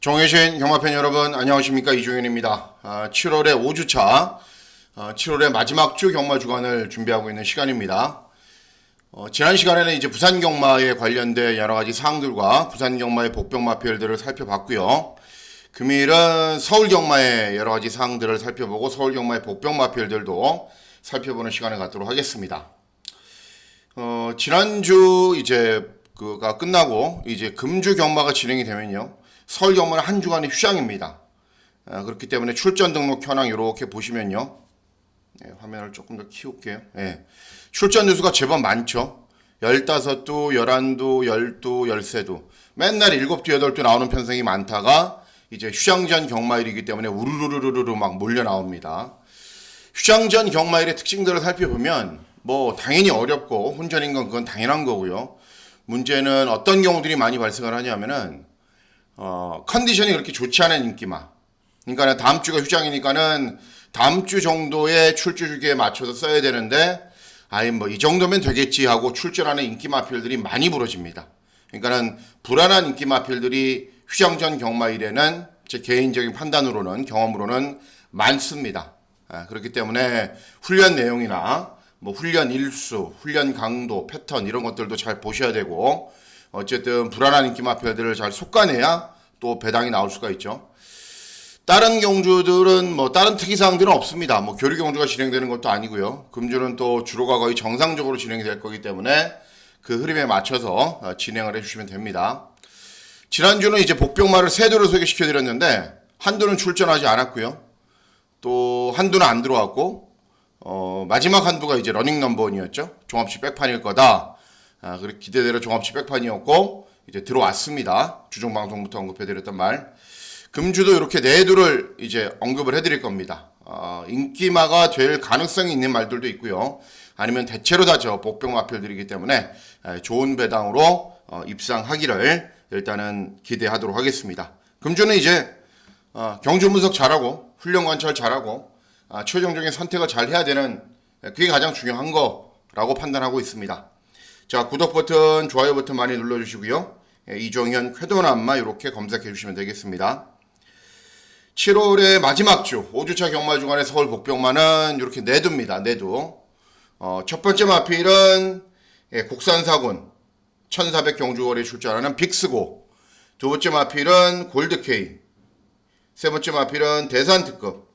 정혜신 경마팬 여러분 안녕하십니까 이종현입니다. 아, 7월의 5주차, 7월의 마지막 주 경마 주간을 준비하고 있는 시간입니다. 어, 지난 시간에는 이제 부산 경마에 관련된 여러 가지 사항들과 부산 경마의 복병 마필들을 살펴봤고요. 금일은 서울 경마의 여러 가지 사항들을 살펴보고 서울 경마의 복병 마필들도 살펴보는 시간을 갖도록 하겠습니다. 어, 지난주 이제 그가 끝나고 이제 금주 경마가 진행이 되면요. 서울 경마는 한 주간의 휴장입니다. 아, 그렇기 때문에 출전 등록 현황 이렇게 보시면요. 예, 화면을 조금 더 키울게요. 예. 출전 뉴스가 제법 많죠. 15도, 11도, 12도, 13도. 맨날 7도, 8도 나오는 편성이 많다가 이제 휴장전 경마일이기 때문에 우르르르르르 막 몰려 나옵니다. 휴장전 경마일의 특징들을 살펴보면 뭐 당연히 어렵고 혼전인 건 그건 당연한 거고요. 문제는 어떤 경우들이 많이 발생을 하냐면은 어, 컨디션이 그렇게 좋지 않은 인기마. 그러니까 다음 주가 휴장이니까는 다음 주 정도의 출주 주기에 맞춰서 써야 되는데 아이 뭐 이 정도면 되겠지 하고 출전하는 인기 마필들이 많이 부러집니다. 그러니까는 불안한 인기 마필들이 휴장 전 경마일에는 제 개인적인 판단으로는 경험으로는 많습니다. 아, 그렇기 때문에 훈련 내용이나 뭐 훈련 일수, 훈련 강도, 패턴 이런 것들도 잘 보셔야 되고 어쨌든 불안한 인기 마피아들을 잘 속아내야 또 배당이 나올 수가 있죠. 다른 경주들은 뭐 다른 특이사항들은 없습니다. 뭐 교류 경주가 진행되는 것도 아니고요. 금주는 또 주로가 거의 정상적으로 진행이 될 거기 때문에 그 흐름에 맞춰서 어, 진행을 해주시면 됩니다. 지난주는 이제 복병마를 세 도를 소개시켜 드렸는데 한도는 출전하지 않았고요. 또 한도는 안 들어왔고 어, 마지막 한도가 이제 러닝 넘버원이었죠. 종합식 백판일 거다. 아, 그리고 기대대로 종합식 백판이었고 이제 들어왔습니다. 주종 방송부터 언급해드렸던 말. 금주도 이렇게 네 두를 이제 언급을 해드릴 겁니다. 어, 인기마가 될 가능성이 있는 말들도 있고요. 아니면 대체로 다 저 복병 마필들이기 때문에 에, 좋은 배당으로 어, 입상하기를 일단은 기대하도록 하겠습니다. 금주는 이제 어, 경주 분석 잘하고 훈련 관찰 잘하고 아, 최종적인 선택을 잘 해야 되는 에, 그게 가장 중요한 거라고 판단하고 있습니다. 자 구독 버튼, 좋아요 버튼 많이 눌러주시고요. 예, 이종현 쾌도남마 이렇게 검색해 주시면 되겠습니다. 7월의 마지막 주 5주차 경마 주간의 서울 복병마는 이렇게 내두입니다. 내두. 어, 첫 번째 마필은 예, 국산사군 1400 경주월에 출전하는 빅스고 두 번째 마필은 골드케이 세 번째 마필은 대산특급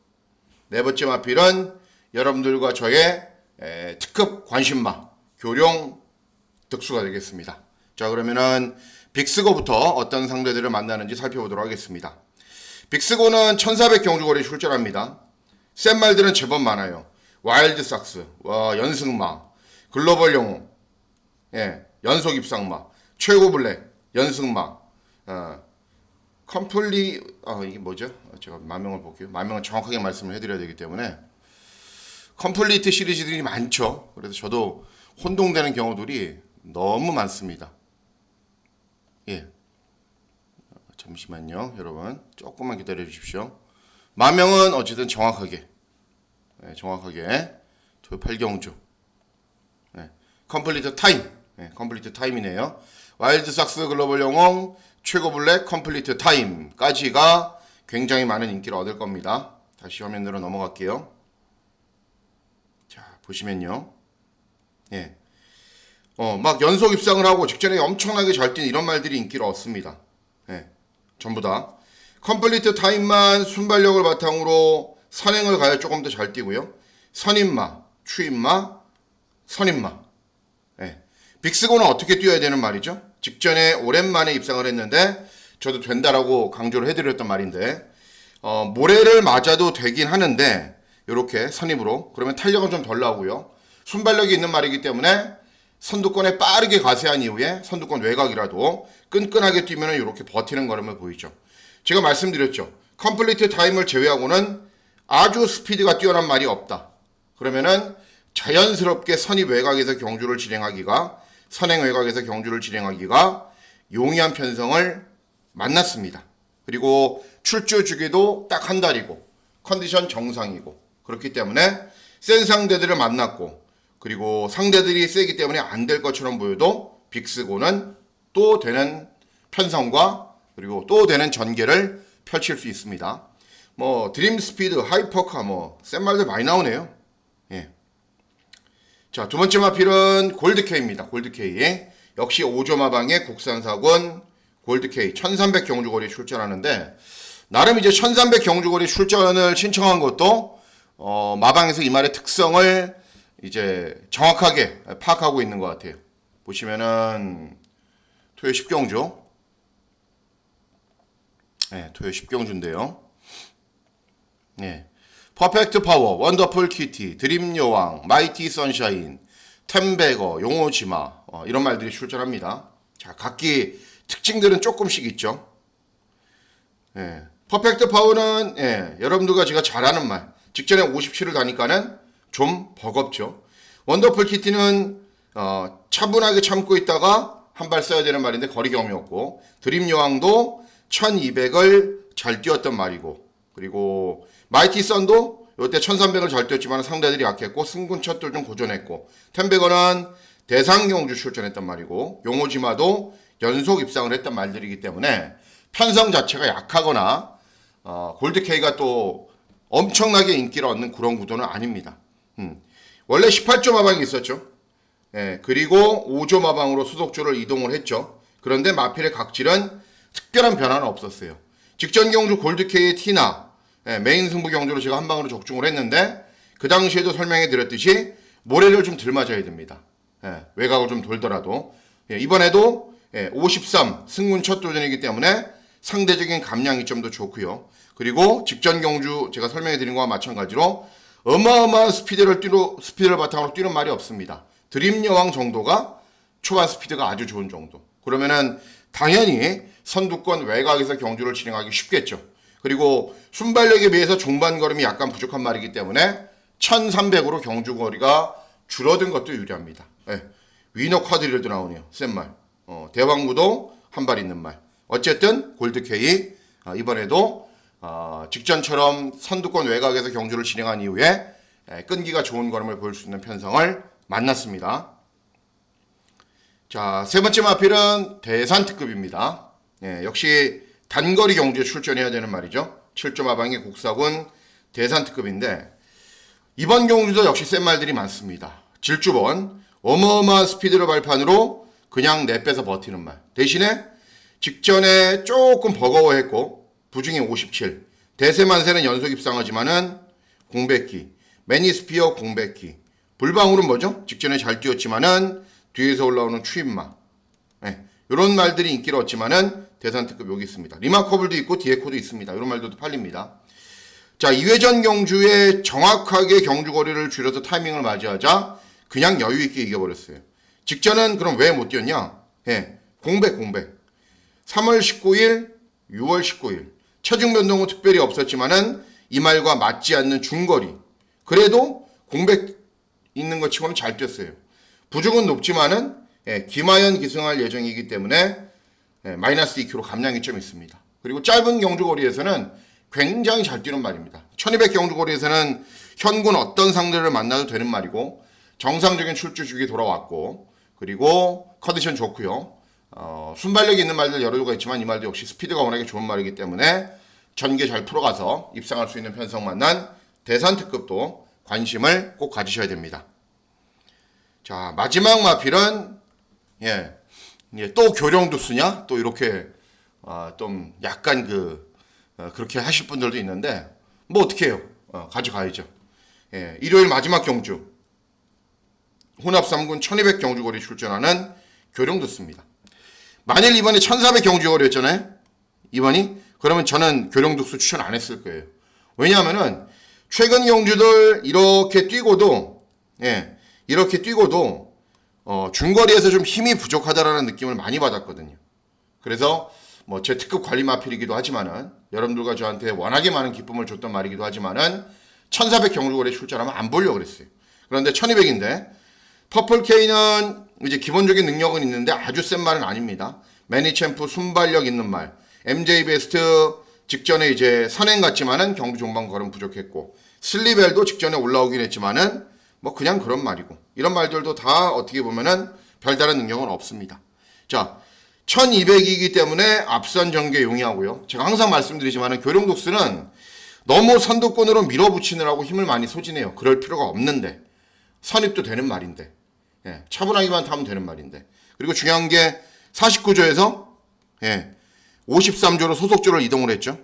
네 번째 마필은 여러분들과 저의 에, 특급 관심마 교룡 득수가 되겠습니다. 자 그러면은 빅스고부터 어떤 상대들을 만나는지 살펴보도록 하겠습니다. 빅스고는 1400 경주거리 출전합니다. 센 말들은 제법 많아요. 와일드 삭스, 와, 연승마, 글로벌 영웅, 예, 연속 입상마, 최고 블랙, 연승마, 어, 컴플리, 아 이게 뭐죠? 제가 마명을 볼게요. 마명을 정확하게 말씀을 해드려야 되기 때문에 컴플리트 시리즈들이 많죠. 그래서 저도 혼동되는 경우들이 너무 많습니다. 예. 잠시만요, 여러분. 조금만 기다려 주십시오. 마명은 어쨌든 정확하게, 네, 정확하게 팔경주, 네, 컴플리트 타임, 네, 컴플리트 타임이네요. 와일드 삭스 글로벌 영웅 최고 블랙 컴플리트 타임까지가 굉장히 많은 인기를 얻을 겁니다. 다시 화면으로 넘어갈게요. 자, 보시면요. 예. 어, 막 연속 입상을 하고 직전에 엄청나게 잘 뛴 이런 말들이 인기를 얻습니다. 예. 전부 다. 컴플리트 타임만 순발력을 바탕으로 선행을 가야 조금 더 잘 뛰고요. 선임마, 추임마, 선임마. 예. 빅스고는 어떻게 뛰어야 되는 말이죠? 직전에 오랜만에 입상을 했는데 저도 된다라고 강조를 해드렸던 말인데 어, 모래를 맞아도 되긴 하는데 이렇게 선입으로 그러면 탄력은 좀 덜 나오고요. 순발력이 있는 말이기 때문에 선두권에 빠르게 가세한 이후에 선두권 외곽이라도 끈끈하게 뛰면 이렇게 버티는 걸음을 보이죠. 제가 말씀드렸죠. 컴플리트 타임을 제외하고는 아주 스피드가 뛰어난 말이 없다. 그러면은 자연스럽게 선입 외곽에서 경주를 진행하기가 선행 외곽에서 경주를 진행하기가 용이한 편성을 만났습니다. 그리고 출주 주기도 딱 한 달이고 컨디션 정상이고 그렇기 때문에 센 상대들을 만났고 그리고 상대들이 세기 때문에 안 될 것처럼 보여도 빅스고는 또 되는 편성과 그리고 또 되는 전개를 펼칠 수 있습니다. 뭐 드림 스피드, 하이퍼카 뭐 센 말들 많이 나오네요. 예. 자, 두 번째 마필은 골드케이입니다. 골드케이. 역시 5조 마방의 국산사군 골드케이 1300 경주거리 출전하는데 나름 이제 1300 경주거리 출전을 신청한 것도 어, 마방에서 이 말의 특성을 이제 정확하게 파악하고 있는 것 같아요. 보시면은 토요 10경주 네, 토요 10경주인데요. 네. 퍼펙트 파워, 원더풀 키티, 드림 여왕, 마이티 선샤인, 템베거, 용오지마 어, 이런 말들이 출전합니다. 자, 각기 특징들은 조금씩 있죠. 예. 퍼펙트 파워는 예, 여러분들과 제가 잘하는 말. 직전에 57을 다니까는 좀 버겁죠. 원더풀 키티는 어, 차분하게 참고 있다가 한 발 써야 되는 말인데 거리 경험이 없고 드림 여왕도 1200을 잘 뛰었던 말이고 그리고 마이티 선도 요때 1300을 잘 뛰었지만 상대들이 약했고 승군 쳤들 좀 고전했고 템베거는 대상 경주 출전했단 말이고 용호지마도 연속 입상을 했던 말들이기 때문에 편성 자체가 약하거나 어, 골드케이가 또 엄청나게 인기를 얻는 그런 구도는 아닙니다. 음. 원래 18조 마방이 있었죠. 예, 그리고 5조 마방으로 수속조를 이동을 했죠. 그런데 마필의 각질은 특별한 변화는 없었어요. 직전 경주 골드케이의 티나 예, 메인 승부 경주로 제가 한 방으로 적중을 했는데 그 당시에도 설명해 드렸듯이 모래를 좀 덜 맞아야 됩니다. 예, 외곽을 좀 돌더라도 예, 이번에도 예, 53 승군 첫 도전이기 때문에 상대적인 감량이 좀더 좋고요. 그리고 직전 경주 제가 설명해 드린 거와 마찬가지로 어마어마한 스피드를 뛰로 스피드를 바탕으로 뛰는 말이 없습니다. 드림 여왕 정도가 초반 스피드가 아주 좋은 정도. 그러면은 당연히 선두권 외곽에서 경주를 진행하기 쉽겠죠. 그리고 순발력에 비해서 중반 걸음이 약간 부족한 말이기 때문에 1300으로 경주 거리가 줄어든 것도 유리합니다. 예. 위너 쿼드릴도 나오네요. 센 말. 어, 대왕구도 한 발 있는 말. 어쨌든 골드케이 아, 이번에도 어, 직전처럼 선두권 외곽에서 경주를 진행한 이후에 예, 끈기가 좋은 걸음을 보일 수 있는 편성을 만났습니다. 자, 세 번째 마필은 대산 특급입니다. 예, 역시 단거리 경주에 출전해야 되는 말이죠. 7조 마방의 국사군 대산 특급인데 이번 경주도 역시 센 말들이 많습니다. 질주번 어마어마한 스피드를 발판으로 그냥 내빼서 버티는 말. 대신에 직전에 조금 버거워했고 부중이 57. 대세만세는 연속 입상하지만은 공백기. 매니스피어 공백기. 불방울은 뭐죠? 직전에 잘 뛰었지만은 뒤에서 올라오는 추임마. 네, 이런 말들이 인기를 얻지만은 대산특급 여기 있습니다. 리마커블도 있고 디에코도 있습니다. 이런 말들도 팔립니다. 자, 2회전 경주에 정확하게 경주 거리를 줄여서 타이밍을 맞이하자 그냥 여유 있게 이겨버렸어요. 직전은 그럼 왜 못 뛰었냐? 예, 공백, 공백. 3월 19일, 6월 19일. 체중 변동은 특별히 없었지만은 이 말과 맞지 않는 중거리. 그래도 공백 있는 것 치고는 잘 뛰었어요. 부족은 높지만은 예, 김하연 기승할 예정이기 때문에 예, 마이너스 2kg 감량이 좀 있습니다. 그리고 짧은 경주거리에서는 굉장히 잘 뛰는 말입니다. 1200 경주거리에서는 현군 어떤 상대를 만나도 되는 말이고 정상적인 출주 주기 돌아왔고 그리고 컨디션 좋고요. 어, 순발력이 있는 말들 여러 개가 있지만 이 말도 역시 스피드가 워낙에 좋은 말이기 때문에 전개 잘 풀어가서 입상할 수 있는 편성 만 난 대산 특급도 관심을 꼭 가지셔야 됩니다. 자 마지막 마필은 예, 예, 또 교령도 쓰냐? 또 이렇게 아, 좀 약간 그 어, 그렇게 하실 분들도 있는데 뭐 어떻게 해요? 어, 가져가야죠. 예, 일요일 마지막 경주 혼합 3군 1200 경주거리 출전하는 교령도 씁니다. 만일 이번에 1400 경주거리였잖아요. 이번이 그러면 저는 교령독수 추천 안 했을 거예요. 왜냐하면은 최근 경주들 이렇게 뛰고도 예, 이렇게 뛰고도 어, 중거리에서 좀 힘이 부족하다라는 느낌을 많이 받았거든요. 그래서 뭐 제 특급 관리 마필이기도 하지만은 여러분들과 저한테 워낙에 많은 기쁨을 줬던 말이기도 하지만은 1400 경주거리에 출전하면 안 보려고 그랬어요. 그런데 1200인데 퍼플 K는 이제 기본적인 능력은 있는데 아주 센 말은 아닙니다. 매니챔프 순발력 있는 말. MJ 베스트 직전에 이제 선행 같지만은 경주 종반 걸음 부족했고 슬리벨도 직전에 올라오긴 했지만은 뭐 그냥 그런 말이고 이런 말들도 다 어떻게 보면은 별다른 능력은 없습니다. 자 1200이기 때문에 앞선 전개 용이하고요. 제가 항상 말씀드리지만 교령 독수는 너무 선두권으로 밀어붙이느라고 힘을 많이 소진해요. 그럴 필요가 없는데 선입도 되는 말인데 예, 차분하게만 타면 되는 말인데 그리고 중요한 게 49조에서 예, 53조로 소속조를 이동을 했죠.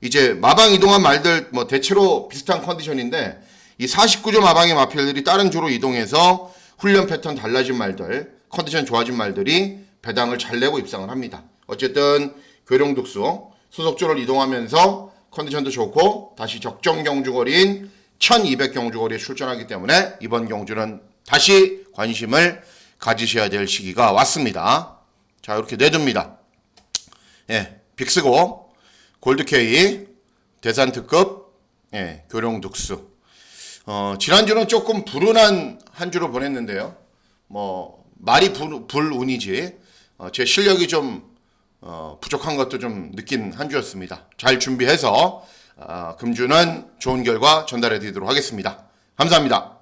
이제 마방 이동한 말들 뭐 대체로 비슷한 컨디션인데 이 49조 마방의 마필들이 다른 조로 이동해서 훈련 패턴 달라진 말들, 컨디션 좋아진 말들이 배당을 잘 내고 입상을 합니다. 어쨌든 교룡독수 소속조를 이동하면서 컨디션도 좋고 다시 적정 경주거리인 1200 경주거리에 출전하기 때문에 이번 경주는 다시 관심을 가지셔야 될 시기가 왔습니다. 자 이렇게 내줍니다. 예, 빅스고 골드케이 대산특급 예, 교룡독수 어, 지난주는 조금 불운한 한 주로 보냈는데요. 뭐 말이 불, 불운이지 어, 제 실력이 좀 어, 부족한 것도 좀 느낀 한 주였습니다. 잘 준비해서 아, 금주는 좋은 결과 전달해 드리도록 하겠습니다. 감사합니다.